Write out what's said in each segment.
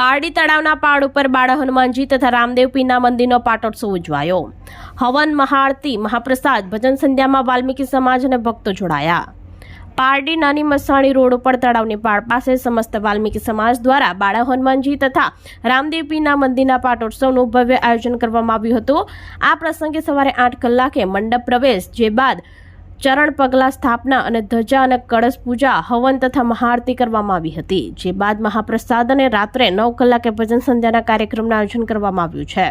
પારડી તળાવના પાડ ઉપર બાળ હનુમાનજી તથા રામદેવ પીના મંદિરનો પાટોત્સવ ઉજવાયો. હવન મહાઆરતી, મહાપ્રસાદ, ભજન સંધ્યામાં વાલ્મીકી સમાજ અને ભક્તો જોડાયા. પારડી નાની મસાણી રોડ ઉપર તળાવની પાળ પાસે સમસ્ત વાલ્મીકી સમાજ દ્વારા બાળા હનુમાનજી તથા રામદેવપીના મંદિરના પાટોત્સવનું ભવ્ય આયોજન કરવામાં આવ્યું હતું. આ પ્રસંગે સવારે આઠ કલાકે મંડપ પ્રવેશ, જે બાદ ચરણ પગલા સ્થાપના અને ધજા અને કળશ પૂજા, હવન તથા મહાઆરતી કરવામાં આવી હતી, જે બાદ મહાપ્રસાદ અને રાત્રે નવ કલાકે ભજન સંધ્યાના કાર્યક્રમનું આયોજન કરવામાં આવ્યું છે.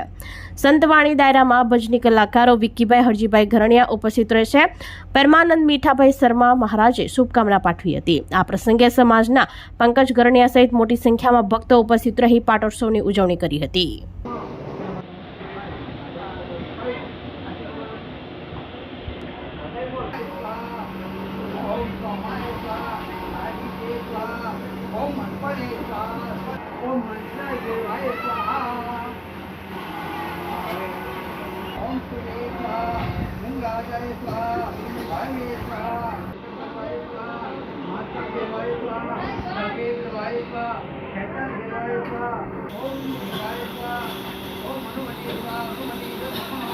સંતવાણી દાયરામાં ભજની કલાકારો વિક્કીભાઈ હરજીભાઈ ઘરણિયા ઉપસ્થિત રહેશે. પરમાનંદ મીઠાભાઈ શર્મા મહારાજે શુભકામના પાઠવી હતી. આ પ્રસંગે સમાજના પંકજ ઘરણિયા સહિત મોટી સંખ્યામાં ભક્તો ઉપસ્થિત રહી પાટોત્સવની ઉજવણી કરી હતી. 我爱佛啦，我爱佛啦，大慈大悲佛，广闻悲佛，我们皆是佛啊！佛，佛慈悲啦，能加在啦，慈悲啦，慈悲啦，马天慈悲啦，慈悲慈悲啦，菩萨慈悲啦，佛慈悲啦，佛不怒不怒啦，不怒不怒啦。